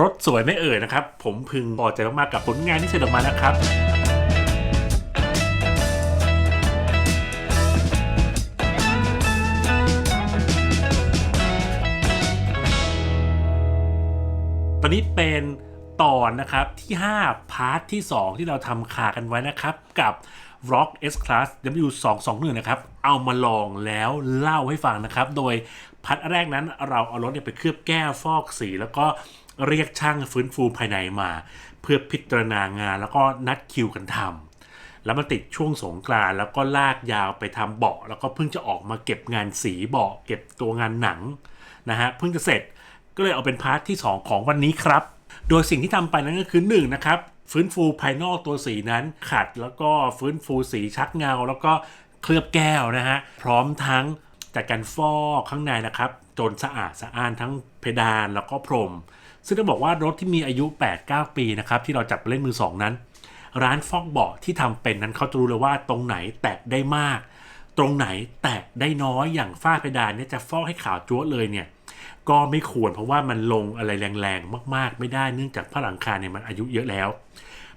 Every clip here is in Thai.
รถสวยไม่เอ่ยนะครับ ผมพึงพอใจมากๆกับผลงานที่เสร็จออกมานะครับตอนนี้เป็นตอนนะครับที่ 5 พาร์ทที่ 2 ที่เราทำขากันไว้นะครับ กับ Rock S Class W221 นะครับ เอามาลองแล้วเล่าให้ฟังนะครับ โดยพาร์ทแรกนั้นเราเอารถเนี่ยไปเคลือบแก้วฟอกสี แล้วก็ เรียกช่างฟื้นฟูภายในมา เพื่อพิจารณางานแล้วก็นัดคิวกันทำแล้วมันติดช่วงสงกรานต์แล้วก็ลากยาวไปทำเบาะ แล้วก็เพิ่งจะออกมาเก็บงานสีเบาะ เก็บตัวงานหนังนะฮะเพิ่งจะเสร็จก็เลยเอาเป็นพาร์ทที่ 2 ของวันนี้ครับ โดยสิ่งที่ทำไปนั้นก็คือ1นะครับฟื้นฟูภายนอกตัวสีนั้นขัดแล้วก็ฟื้นฟูสีชักเงา แล้วก็เคลือบแก้วนะฮะพร้อมทั้ง จัดการฟอกข้างในนะครับจนสะอาดสะอ้านทั้งเพดานแล้วก็พรม ซึ่งต้องบอกว่ารถที่มีอายุ 8-9 ปีนะครับที่เราจับไปเล่นมือสองนั้น ร้านฟอกเบาะที่ทำเป็นนั้นเขาจะรู้เลยว่าตรงไหนแตะได้มาก ตรงไหนแตะได้น้อยอย่างฝ้าเพดานเนี่ยจะฟอกให้ขาวจั๊วเลยเนี่ยก็ไม่ควรเพราะว่ามันลงอะไรแรงๆ มากๆ ไม่ได้เนื่องจากผ้าหลังคาเนี่ยมันอายุเยอะแล้ว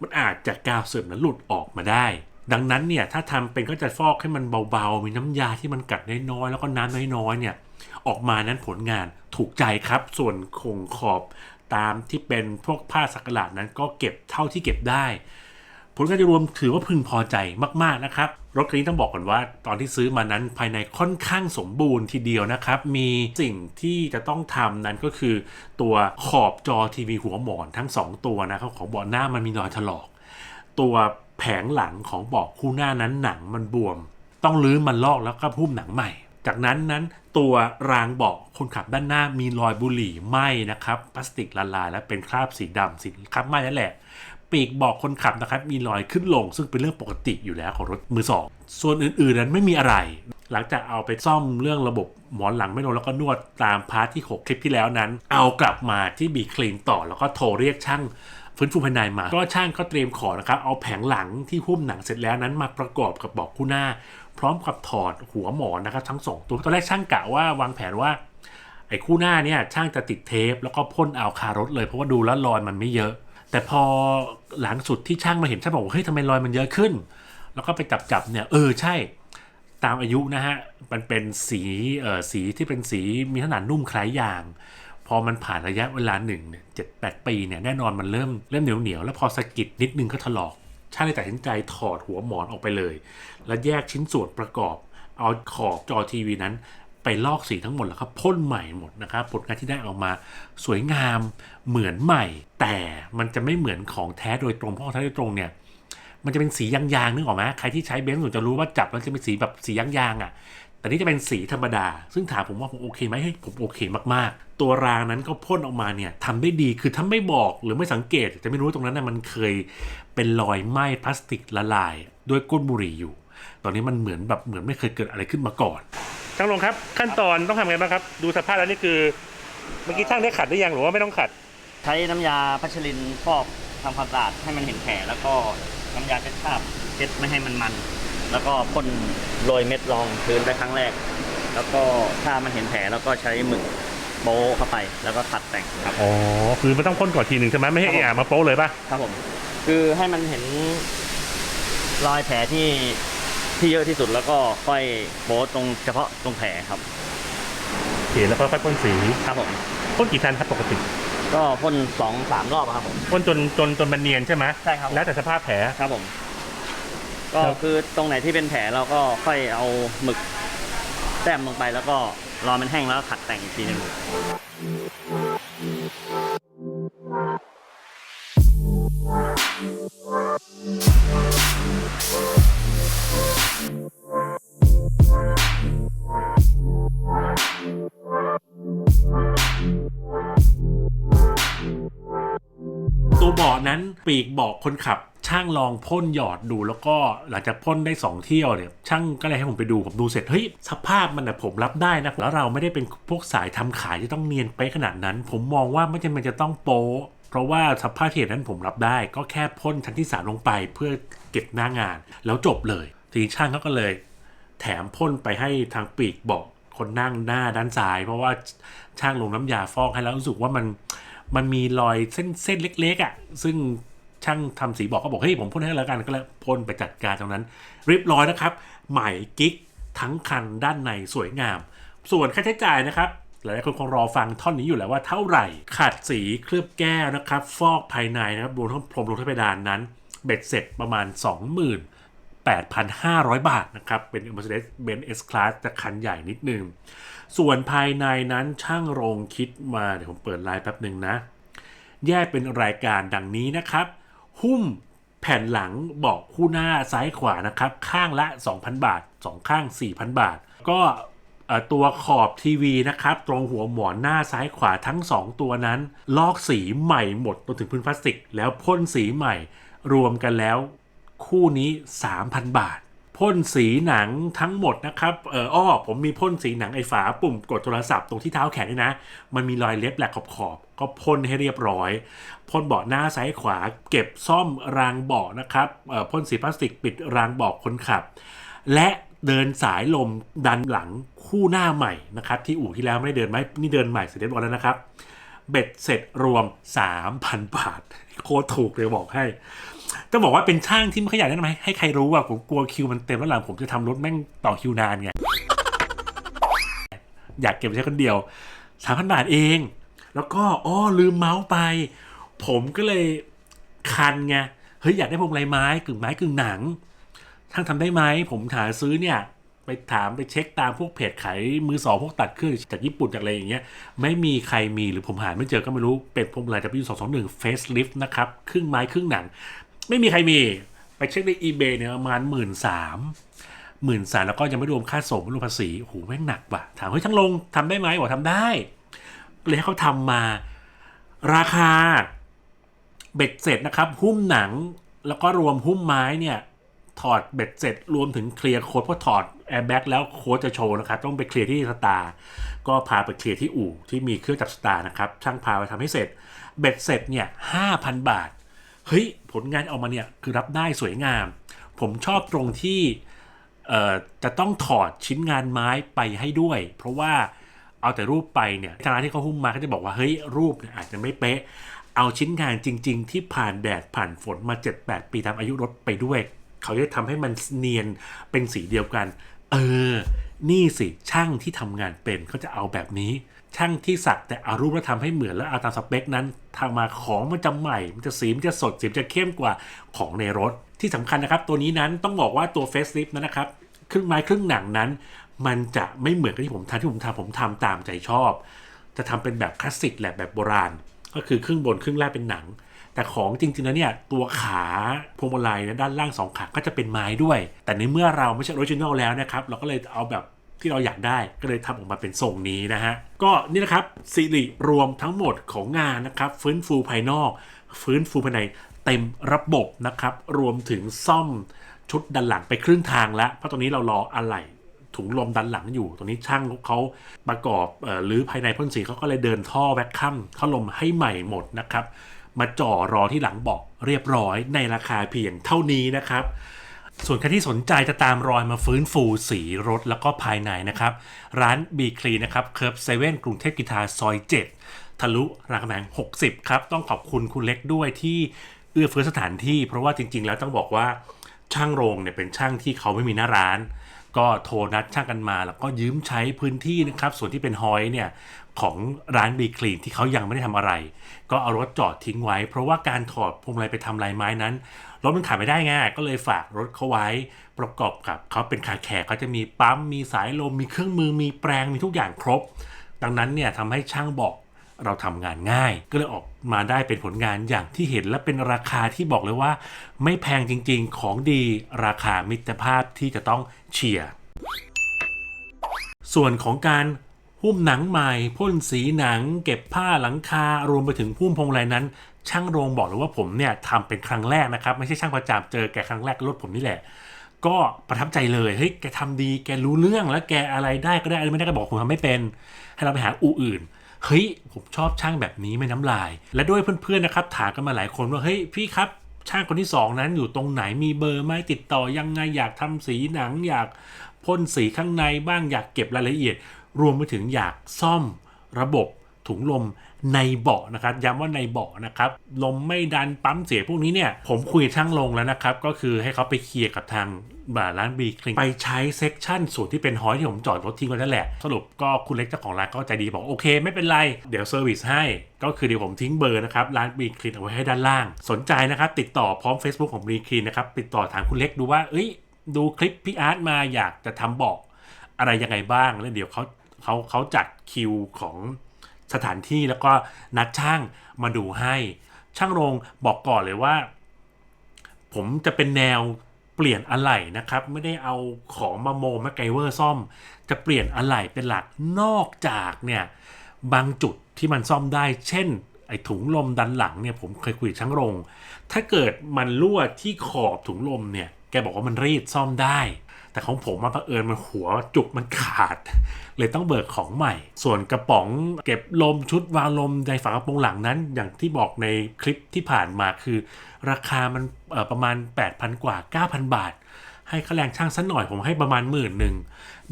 มันอาจจะกาวเสื่อมนั้นหลุดออกมาได้ ดังนั้นเนี่ยถ้าทำเป็นก็จะฟอกให้มันเบาๆ มีน้ำยาที่มันกัดน้อยๆแล้วก็น้ำน้อยๆเนี่ยออกมานั้นผลงานถูกใจครับ ส่วนคงขอบตามที่เป็นพวกผ้าสักหลาดนั้นก็เก็บเท่าที่เก็บได้ ผลการรวมถือว่าพึงพอใจมากๆนะครับ รถคันนี้ต้องบอกก่อนว่า ตอนที่ซื้อมานั้นภายในค่อนข้างสมบูรณ์ทีเดียวนะครับ มีสิ่งที่จะต้องทำนั้นก็คือ ตัวขอบจอทีวีหัวหมอนทั้ง 2 ตัวนะครับของเบาะหน้ามันมีรอยถลอก ตัว แผงหลังของเบาะคู่หน้านั้นหนังมันบวม ต้องลื้อมันลอกแล้วก็พุ่มหนังใหม่ จากนั้นนั้นตัวรางเบาะคนขับด้านหน้ามีรอยบุหรี่ไหม้นะครับพลาสติกละลายและเป็นคราบสีดำสีคราบไหม้นั่นแหละปีกเบอกคนขับนะครับมีรอยขึ้นลง ซึ่งเป็นเรื่องปกติอยู่แล้วของรถมือสองส่วนอื่นๆนั้นไม่มีอะไร หลังจากเอาไปซ่อมเรื่องระบบหมอนหลังไม่โดนแล้วก็นวดตามพาร์ทที่ 6 คลิปที่แล้วนั้น เอากลับมาที่บีคลีนต่อแล้วก็โทรเรียกช่าง ฟื้นฟูภายในมา ก็ช่างก็เตรียมขอนะครับเอาแผงหลังที่หุ้มหนังเสร็จแล้วนั้นมาประกอบกับบอกคู่หน้า พร้อมกับถอดหัวหมอนนะครับทั้งสองตัวตอนแรกช่างกะว่าวางแผนว่าไอ้คู่หน้าเนี่ยช่างจะติดเทป แล้วก็พ่นเอาคารถเลยเพราะว่าดูแล้วรอยมันไม่เยอะ แต่พอหลังสุดที่ช่างมาเห็นช่างบอกว่าเฮ้ยทำไมรอยมันเยอะขึ้น แล้วก็ไปจับจับเนี่ยเออใช่ตามอายุนะฮะ มันเป็นสีเอ่อสีที่เป็นสีมีขนาดนุ่มคล้ายยาง พอมันผ่านระยะเวลาหนึ่งเนี่ยเจ็ดแปดปีเนี่ยแน่นอนมันเริ่มเริ่มเหนียวเหนียวแล้วพอสะกิดนิดนึงก็ถลอกช่างเลยตัดสินใจถอดหัวหมอนออกไปเลย แล้วแยกชิ้นส่วนประกอบ เอาขอบจอทีวีนั้นไปลอกสีทั้งหมดแล้วครับพ่นใหม่หมดนะครับผลงานที่ได้ออกมาสวยงามเหมือนใหม่ แต่มันจะไม่เหมือนของแท้โดยตรงเพราะของแท้โดยตรงเนี่ยมันจะเป็นสียางๆนึกออกไหมใครที่ใช้เบนซ์จะรู้ว่าจับแล้วจะเป็นสีแบบสียางๆอะ แต่นี่จะเป็นสีธรรมดา ซึ่งถามผมว่าผมโอเคไหมเฮ้ยผมโอเคมากๆ ตัวรางนั้นก็พ่นออกมาเนี่ยทำได้ดีคือถ้าไม่บอกหรือไม่สังเกต จะไม่รู้ว่าตรงนั้นน่ะมันเคยเป็นรอยไหม้พลาสติกละลายด้วยก้นบุหรี่อยู่ ตอนนี้มันเหมือนแบบเหมือนไม่เคยเกิดอะไรขึ้นมาก่อนช่างลงครับขั้นตอนต้องทำไงบ้างครับ ดูสภาพแล้วนี่คือเมื่อกี้ช่างได้ขัดหรือยังหรือว่าไม่ต้องขัด ใช้น้ำยาพัชลินฟอกทำความสะอาดให้มันเห็นแผลแล้วก็น้ำยาเช็ดคราบเช็ดไม่ให้มันมัน แล้วก็พ่นโรยเม็ดรองพื้นไปครั้งแรก แล้วก็ถ้ามันเห็นแผลแล้วก็ใช้หมึกโป๊เข้าไปแล้วก็ขัดแต่งครับ อ๋อคือไม่ต้องพ่นก่อนทีหนึ่งใช่ไหมไม่ให้ครับผม เอะมาโป๊เลยป่ะครับผม คือให้มันเห็นรอยแผลที่ที่เยอะที่สุดแล้วก็ค่อยโป๊ตรงเฉพาะตรงแผลครับโอเคแล้วก็ค่อยพ่นสีครับผม พ่นกี่ชั้นครับปกติก็พ่นสองสามรอบอะครับผม พ่นจนจนจนมันเนียนใช่ไหมใช่ครับผมแล้วแต่สภาพแผลครับผม ก็คือตรงไหนที่เป็นแผลเราก็ค่อยเอาหมึกแต้มลงไปแล้วก็รอมันแห้งแล้วขัดแต่งอีกทีหนึงตัวเบาะนั้นปีกเบาะคนขับ ช่างลองพ่นหยอดดูแล้วก็หลังจากพ่นได้ 2 เที่ยวเนี่ยช่างก็เลยให้ผมไปดูผมดูเสร็จเฮ้ยสภาพมันนะผมรับได้นะแล้วเราไม่ได้เป็นพวกสายทำขายที่ต้องเนียนไปขนาดนั้น ผมมองว่าไม่จำเป็นจะต้องโป๊ะเพราะว่าสภาพที่เห็นนั้นผมรับได้ ก็แค่พ่นชั้นที่สามลงไปเพื่อเก็บหน้างาน แล้วจบเลยทีช่างเขาก็เลย แถมพ่นไปให้ทางปีกบาะคนนั่งหน้าด้านซ้าย เพราะว่าช่างลงน้ำยาฟอกให้แล้วรู้สึกว่ามันมันมีรอยเส้นเส้นเล็กๆอะ่ะ ซึ่ง ช่างทำสีบอกก็บอกเฮ้ยผมพ่นให้แล้วกันก็เลยพ่นไปจัดการตรงนั้นเรียบร้อยนะครับใหม่กิ๊กทั้งคันด้านในสวยงาม ส่วนค่าใช้จ่ายนะครับหลายคนคงรอฟังท่อนนี้อยู่แล้วว่าเท่าไหร่ ขัดสีเคลือบแก้วนะครับ ฟอกภายในนะครับรวมทั้งพรมลงที่เพดานนั้น เบ็ดเสร็จประมาณ 28,500 บาทนะครับ เป็น Mercedes-Benz S-Class จะคันใหญ่นิดนึง ส่วนภายในนั้นช่างโรงคิดมา เดี๋ยวผมเปิดไลน์แป๊บหนึ่งนะ แยกเป็นรายการดังนี้นะครับ หุ้มแผ่นหลังเบาะคู่หน้าซ้ายขวานะครับ ข้างละ 2,000 บาท 2 ข้าง 4,000 บาท ก็ตัวขอบทีวีนะครับ ตรงหัวหมอนหน้าซ้ายขวาทั้ง 2 ตัวนั้น ลอกสีใหม่หมดจนถึงพื้นพลาสติก แล้วพ่นสีใหม่รวมกันแล้วคู่นี้ 3,000 บาท พ่นสีหนังทั้งหมดนะครับเอออ้อผมมีพ่นสีหนังไอ้ฝาปุ่มกดโทรศัพท์ตรงที่เท้าแขนนี่นะ มันมีรอยเล็บแหลกขอบขอบๆก็พ่นให้เรียบร้อยพ่นเบาะหน้าซ้ายขวา เก็บซ่อมรางเบาะนะครับเออพ่นสีพลาสติกปิดรางเบาะคนขับ และเดินสายลมดันหลังคู่หน้าใหม่นะครับที่อู่ที่แล้วไม่ได้เดินไหมนี่เดินใหม่เสร็จเรียบร้อยแล้วนะครับ เบ็ดเสร็จรวม 3,000 บาท โคตรถูกเลยบอกให้ จะบอกว่าเป็นช่างที่ไม่ขยันแนะนำให้ให้ใครรู้ว่าผมกลัวคิวมันเต็มแล้วหลังผมจะทำรถแม่งต่อคิวนานไงอยากเก็บไว้ใช้คนเดียว3,000บาทเอง แล้วก็อ้อลืมเมาส์ไป ผมก็เลยคันไงเฮ้ยอยากได้พวงไรไม้กึ่งไม้กึ่งหนังช่างทำได้ไหมผมหาซื้อเนี่ยไปถามไปเช็คตามพวกเพจขายมือสองพวกตัดเครื่องจากญี่ปุ่นจากอะไรอย่างเงี้ยไม่มีใครมีหรือผมหาไม่เจอก็ไม่รู้เป็นพวงมาลัย W221 Facelift นะครับครึ่งไม้ครึ่งหนัง ไม่มีใครมี ไปเช็คใน eBay เนี่ยประมาณหมื่นสามหมื่นสามแล้วก็ยังไม่รวมค่าส่งไม่รวมภาษีโอ้โหแม่งหนักว่ะ ถามเฮ้ยช่างลงทำได้ไหมบอกทำได้ เลยให้เขาทำมา ราคาเบ็ดเสร็จนะครับ หุ้มหนังแล้วก็รวมหุ้มไม้เนี่ยถอดเบ็ดเสร็จรวมถึงเคลียร์โค้ดเพราะถอดแอร์แบ็กแล้วโค้ดจะโชว์นะครับต้องไปเคลียร์ที่สตาร์ก็พาไปเคลียร์ที่อู่ที่มีเครื่องจับสตาร์นะครับช่างพาไปทำให้เสร็จ เบ็ดเสร็จเนี่ยห้าพันบาท เฮ้ยผลงานออกมาเนี่ยคือรับได้สวยงาม ผมชอบตรงที่จะต้องถอดชิ้นงานไม้ไปให้ด้วย เพราะว่าเอาแต่รูปไปเนี่ยทางร้านที่เขาหุ้มมาก็จะบอกว่าเฮ้ยรูปเนี่ยอาจจะไม่เป๊ะ เอาชิ้นงานจริง ๆ ที่ผ่านแดดผ่านฝนมา 7-8 ปีตามอายุรถไปด้วย เขาจะทำให้มันเนียนเป็นสีเดียวกัน เออ นี่สิช่างที่ทำงานเป็นเขาจะเอาแบบนี้ ช่างที่สักแต่อารูปแล้วทำให้เหมือนแล้วเอาตามสเปคนั้นทางมาของมันจะใหม่ มันจะสีมันจะสดสีมันจะเข้มกว่าของในรถ ที่สำคัญนะครับ ตัวนี้นั้นต้องบอกว่าตัวเฟสลิฟนั้นนะครับ ครึ่งไม้ครึ่งหนังนั้น มันจะไม่เหมือนกับที่ผมทำที่ผมทำผมทำตามใจชอบ จะทำเป็นแบบคลาสสิกแหละแบบโบราณ ก็คือครึ่งบนครึ่งล่างเป็นหนัง แต่ของจริงๆแล้วเนี่ยตัวขาพวงมาลัยนะด้านล่างสองขาก็จะเป็นไม้ด้วย แต่ในเมื่อเราไม่ใช่ออริจินอลแล้วนะครับเราก็เลยเอาแบบ ที่เราอยากได้ก็เลยทำออกมาเป็นทรงนี้นะฮะ ก็นี่นะครับสิริรวมทั้งหมดของงานนะครับฟื้นฟูภายนอก ฟื้นฟูภายในเต็มระบบนะครับ รวมถึงซ่อมชุดดันหลังไปครึ่งทางแล้วเพราะตอนนี้เรารออะไหล่ถุงลมดันหลังอยู่ตรงนี้ช่างเขาประกอบอหรือภายในพ่นสีเขาก็เลยเดินท่อแวคคัมเข้าลมให้ใหม่หมดนะครับ มาจ่อรอที่หลังเบาะเรียบร้อยในราคาเพียงเท่านี้นะครับ ส่วนใครที่สนใจจะตามรอยมาฟื้นฟูสีรถแล้วก็ภายในนะครับ ร้านบีคลีนะครับเคิร์ฟเซเว่นกรุงเทพกีทาซอย 7 ทะลุรามคำแหง60 ครับ ต้องขอบคุณคุณเล็กด้วยที่เอื้อเฟื้อสถานที่ เพราะว่าจริง ๆ แล้วต้องบอกว่าช่างโรงเนี่ยเป็นช่างที่เขาไม่มีหน้าร้าน ก็โทรนัดช่างกันมา แล้วก็ยืมใช้พื้นที่นะครับ ส่วนที่เป็นฮอยเนี่ยของร้านบีคลีนที่เขายังไม่ได้ทำอะไร ก็เอารถจอดทิ้งไว้ เพราะว่าการถอดพวงมาลัยไปทำลายไม้นั้น รถมันขายไม่ได้ไงก็เลยฝากรถเขาไว้ประกอบกับเขาเป็นคาแขกเขาจะมีปั๊มมีสายลมมีเครื่องมือมีแปรงมีทุกอย่างครบ ดังนั้นเนี่ยทำให้ช่างบอกเราทำงานง่าย ก็เลยออกมาได้เป็นผลงานอย่างที่เห็นและเป็นราคาที่บอกเลยว่า ไม่แพงจริงๆของดีราคามิตรภาพที่จะต้องเชียร์ส่วนของการหุ้มหนังใหม่พ่นสีหนัง เก็บผ้าหลังคารวมไปถึงพุ่มพงมายนั้น ช่างโรงบอกเลยว่าผมเนี่ยทำเป็นครั้งแรกนะครับ ไม่ใช่ช่างประจำเจอแกครั้งแรกรถผมนี่แหละ ก็ประทับใจเลยเฮ้ยแกทำดีแกรู้เรื่องแล้วแกอะไรได้ก็ได้อะไรไม่ได้ก็บอกผมทำไม่เป็น ให้เราไปหาอู่อื่นเฮ้ยผมชอบช่างแบบนี้ไม่น้ำลาย และด้วยเพื่อนๆนะครับถามกันมาหลายคนว่าเฮ้ยพี่ครับช่างคนที่สองนั้นอยู่ตรงไหนมีเบอร์ไหมติดต่อยังไงอยากทำสีหนัง อยากพ่นสีข้างในบ้างอยากเก็บรายละเอียด รวมไปถึงอยากซ่อมระบบถุงลม ในเบาะนะครับย้ำว่าในเบาะนะครับลมไม่ดันปั๊มเสียพวกนี้เนี่ยผมคุยช่างลงแล้วนะครับ ก็คือให้เขาไปเคลียร์กับทางบาร้านบีคลิงไปใช้เซกชันส่วนที่เป็นหอยที่ผมจอดรถทิ้งไว้นั่นแหละ สรุปก็คุณเล็กเจ้าของร้านก็ใจดีบอกโอเค ไม่เป็นไร เดี๋ยวเซอร์วิสให้ ก็คือเดี๋ยวผมทิ้งเบอร์นะครับ ร้านบีคลินเอาไว้ให้ด้านล่าง สนใจนะครับ ติดต่อพร้อม Facebook ของบีคลินนะครับ ติดต่อถามคุณเล็กดูว่า เอ้ย ดูคลิปพี่อาร์ตมาอยากจะทำเบอกอะไรยังไงบ้างแล้วเดี๋ยวเขาเขาเขาจัดคิวของ สถานที่แล้วก็นัดช่างมาดูให้ ช่างโรงบอกก่อนเลยว่า ผมจะเป็นแนวเปลี่ยนอะไหล่นะครับ ไม่ได้เอาของมาโมแมกไกเวอร์ซ่อม จะเปลี่ยนอะไหล่เป็นหลักนอกจากเนี่ยบางจุดที่มันซ่อมได้ เช่น ไอ้ถุงลมดันหลังเนี่ยผมเคยคุยกับช่างโรง ถ้าเกิดมันรั่วที่ขอบถุงลมเนี่ยแกบอกว่ามันรีดซ่อมได้ แต่ของผมมาเอิญมันหัวจุกมันขาด เลยต้องเบิกของใหม่ ส่วนกระป๋องเก็บลมชุดวาล์วลมในฝากระโปรงหลังนั้น อย่างที่บอกในคลิปที่ผ่านมาคือ ราคามันประมาณ 8,000 กว่า 9,000 บาท ให้ค่าแรงช่างสักหน่อยผมให้ประมาณหมื่นหนึ่ง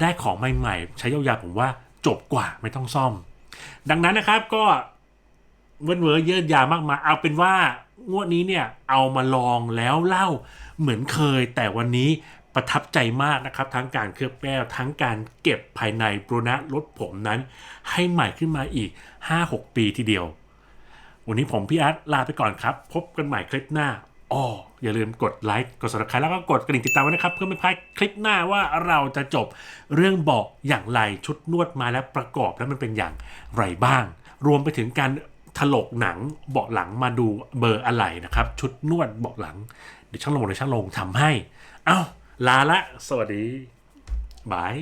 ได้ของใหม่ๆ ใช้ยาวๆผมว่าจบกว่าไม่ต้องซ่อม ดังนั้นนะครับก็เวิร์นเวอร์เยิดยามากมาเอาเป็นว่างวดนี้เนี่ยเอามาลองแล้วเล่าเหมือนเคย แต่วันนี้ ประทับใจมากนะครับ ทั้งการเคลือบแก้วทั้งการเก็บภายในโบรูนะรถผมนั้น ให้ใหม่ขึ้นมาอีก 5-6 ปีทีเดียว วันนี้ผมพี่อาร์ตลาไปก่อนครับ พบกันใหม่คลิปหน้าอ้ออย่าลืมกดไลค์กด subscribe แล้วก็กดกระดิ่งติดตามไว้นะครับ เพื่อไม่พลาดคลิปหน้าว่าเราจะจบเรื่องบอกอย่างไรชุดนวดมาแล้วประกอบแล้วมันเป็นอย่างไรบ้าง รวมไปถึงการถลกหนังเบาะหลังมาดูเบอร์อะไรนะครับ ชุดนวดเบาะหลังเดี๋ยวช่างลงเดี๋ยวช่างลงทำให้ เอ้า ลาละ สวัสดี บาย